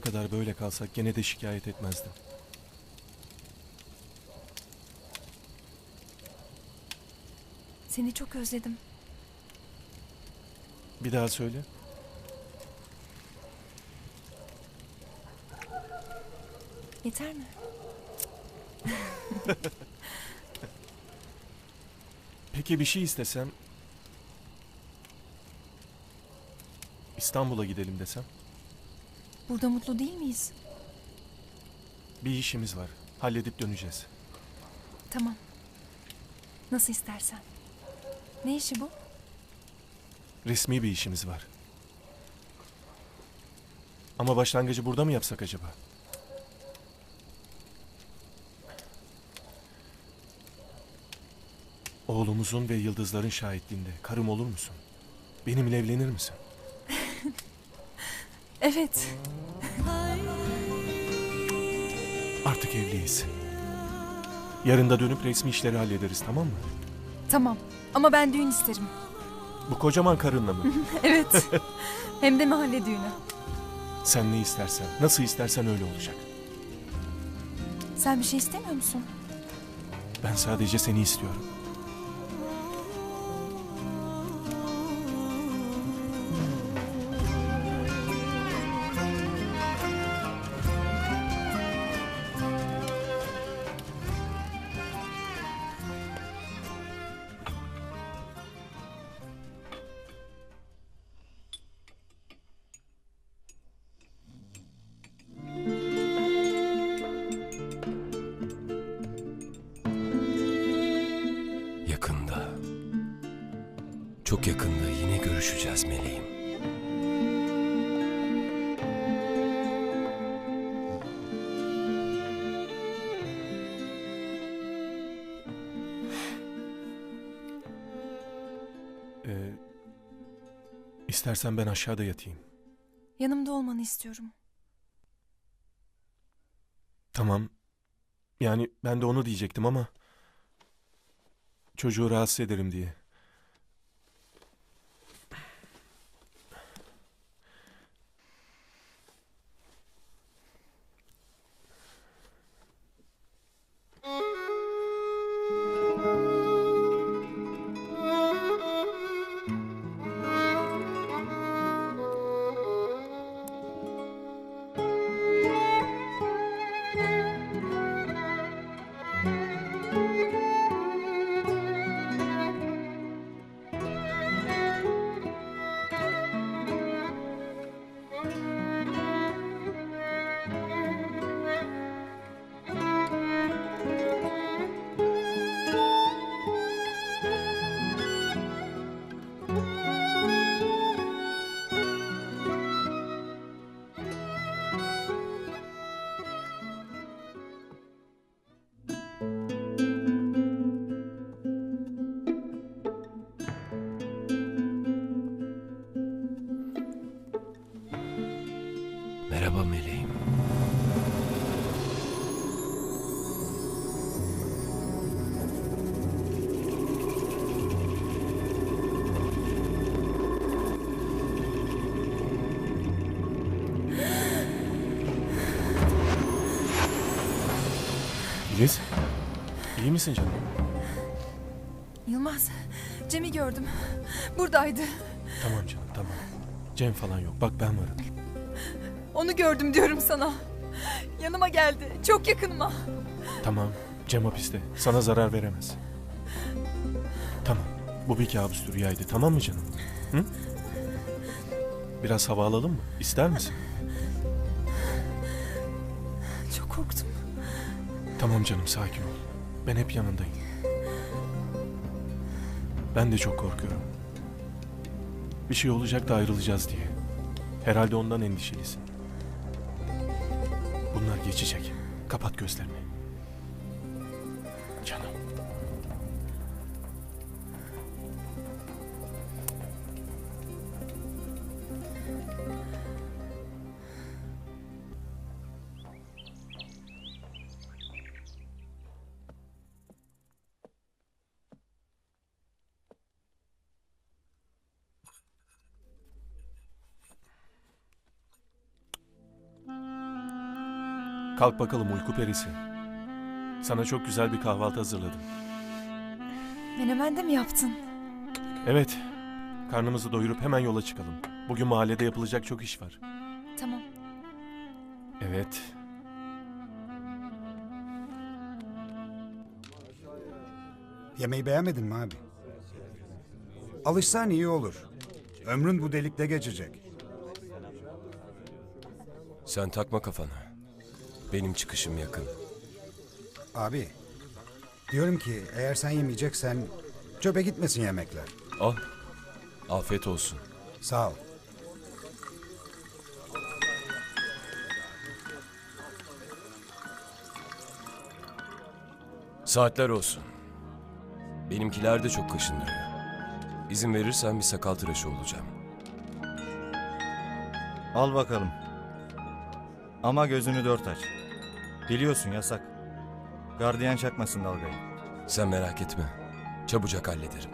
Ne kadar böyle kalsak gene de şikayet etmezdim. Seni çok özledim. Bir daha söyle. Yeter mi? Peki bir şey istesem... İstanbul'a gidelim desem. Burada mutlu değil miyiz? Bir işimiz var. Halledip döneceğiz. Tamam. Nasıl istersen. Ne işi bu? Resmi bir işimiz var. Ama başlangıcı burada mı yapsak acaba? Oğlumuzun ve yıldızların şahitliğinde karım olur musun? Benimle evlenir misin? Evet. Artık evliyiz. Yarın da dönüp resmi işleri hallederiz tamam mı? Tamam. Ama ben düğün isterim. Bu kocaman karınla mı? Evet. Hem de mahalle düğünü. Sen ne istersen, nasıl istersen öyle olacak. Sen bir şey istemiyor musun? Ben sadece seni istiyorum. Çok yakında yine görüşeceğiz meleğim. Ee, istersen ben aşağıda yatayım. Yanımda olmanı istiyorum. Tamam. Yani ben de onu diyecektim ama... Çocuğu rahatsız ederim diye. Merhaba meleğim. Filiz, iyi misin canım? Yılmaz. Cem'i gördüm. Buradaydı. Tamam canım, tamam. Cem falan yok. Bak ben varım. Onu gördüm diyorum sana. Yanıma geldi. Çok yakınıma. Tamam, Cem hapiste. Sana zarar veremez. Tamam, bu bir kabustur rüyaydı. Tamam mı canım? Hı? Biraz hava alalım mı? İster misin? Çok korktum. Tamam canım, sakin ol. Ben hep yanındayım. Ben de çok korkuyorum. Bir şey olacak da ayrılacağız diye. Herhalde ondan endişelisin. Bunlar geçecek. Kapat gözlerini. Kalk bakalım uyku perisi. Sana çok güzel bir kahvaltı hazırladım. Menemen de mi yaptın? Evet. Karnımızı doyurup hemen yola çıkalım. Bugün mahallede yapılacak çok iş var. Tamam. Evet. Yemeği beğenmedin mi abi? Alışsan iyi olur. Ömrün bu delikte geçecek. Sen takma kafana. Benim çıkışım yakın. Abi, diyorum ki eğer sen yemeyeceksen çöpe gitmesin yemekler. Al. Afiyet olsun. Sağ ol. Saatler olsun. Benimkiler de çok kaşındırıyor. İzin verirsen bir sakal tıraşı olacağım. Al bakalım. Ama gözünü dört aç. Biliyorsun yasak. Gardiyan çakmasın dalgayı. Sen merak etme. Çabucak hallederim.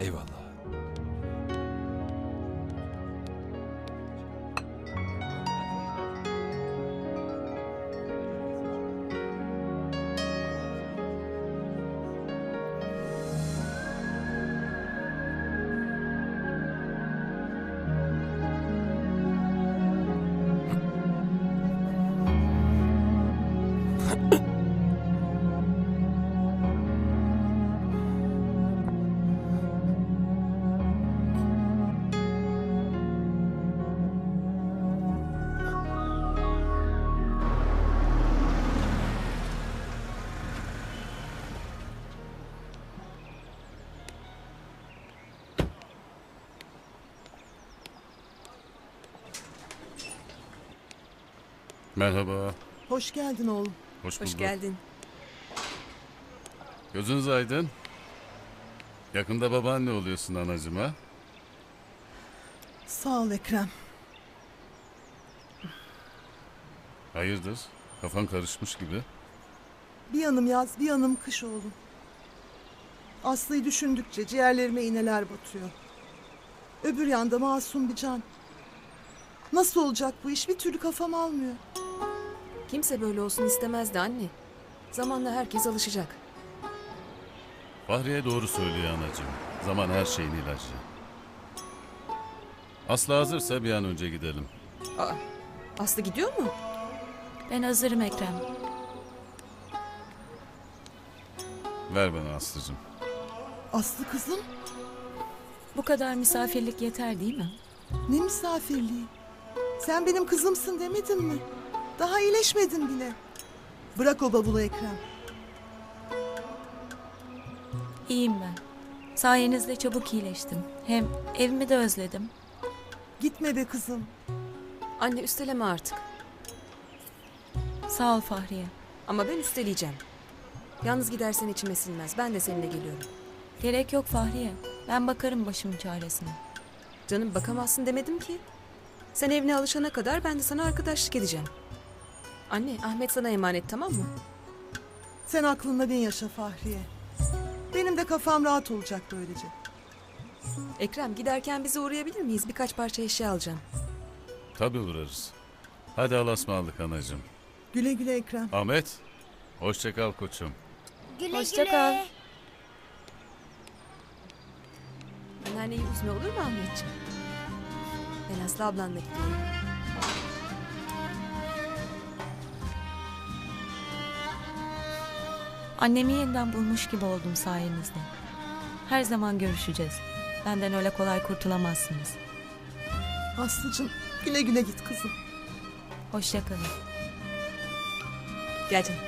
Eyvallah. Merhaba. Hoş geldin oğlum. Hoş, Hoş bulduk. geldin. Gözünüz aydın. Yakında babaanne oluyorsun anacığım ha? Sağ ol Ekrem. Hayırdır? Kafan karışmış gibi. Bir yanım yaz, bir yanım kış oğlum. Aslı'yı düşündükçe ciğerlerime iğneler batıyor. Öbür yanda masum bir can. Nasıl olacak bu iş bir türlü kafam almıyor. Kimse böyle olsun istemezdi anne. Zamanla herkes alışacak. Fahriye doğru söylüyor anacığım. Zaman her şeyin ilacı. Aslı hazırsa bir an önce gidelim. Aslı gidiyor mu? Ben hazırım Ekrem. Ver bana Aslı'cığım. Aslı kızım Bu kadar misafirlik yeter değil mi? ne misafirliği. Sen benim kızımsın demedin mi? Daha iyileşmedin bile. Bırak o bavulu Ekrem. İyiyim ben. Sayenizde çabuk iyileştim. Hem evimi de özledim. Gitme be kızım. Anne üsteleme artık. Sağ ol Fahriye. Ama ben üsteleyeceğim. Yalnız gidersen içime sinmez. Ben de seninle geliyorum. Gerek yok Fahriye. Ben bakarım başımın çaresine. Canım bakamazsın demedim ki. Sen evine alışana kadar ben de sana arkadaşlık edeceğim. Anne Ahmet sana emanet tamam mı? Sen aklınla bin yaşa Fahriye. Benim de kafam rahat olacak böylece. Ekrem giderken bize uğrayabilir miyiz? Birkaç parça eşya alacağım. Tabii uğrarız. Hadi Allah'a ısmarladık anacığım. Güle güle Ekrem. Ahmet, hoşça kal koçum. Hoşça kal. Anneanneyi üzme olur mu Ahmetciğim? Ben Aslı ablanla gidiyorum. Annemi yeniden bulmuş gibi oldum sayenizde. Her zaman görüşeceğiz. Benden öyle kolay kurtulamazsınız. Aslıcığım güle güle git kızım. Hoşça kalın. Gel canım.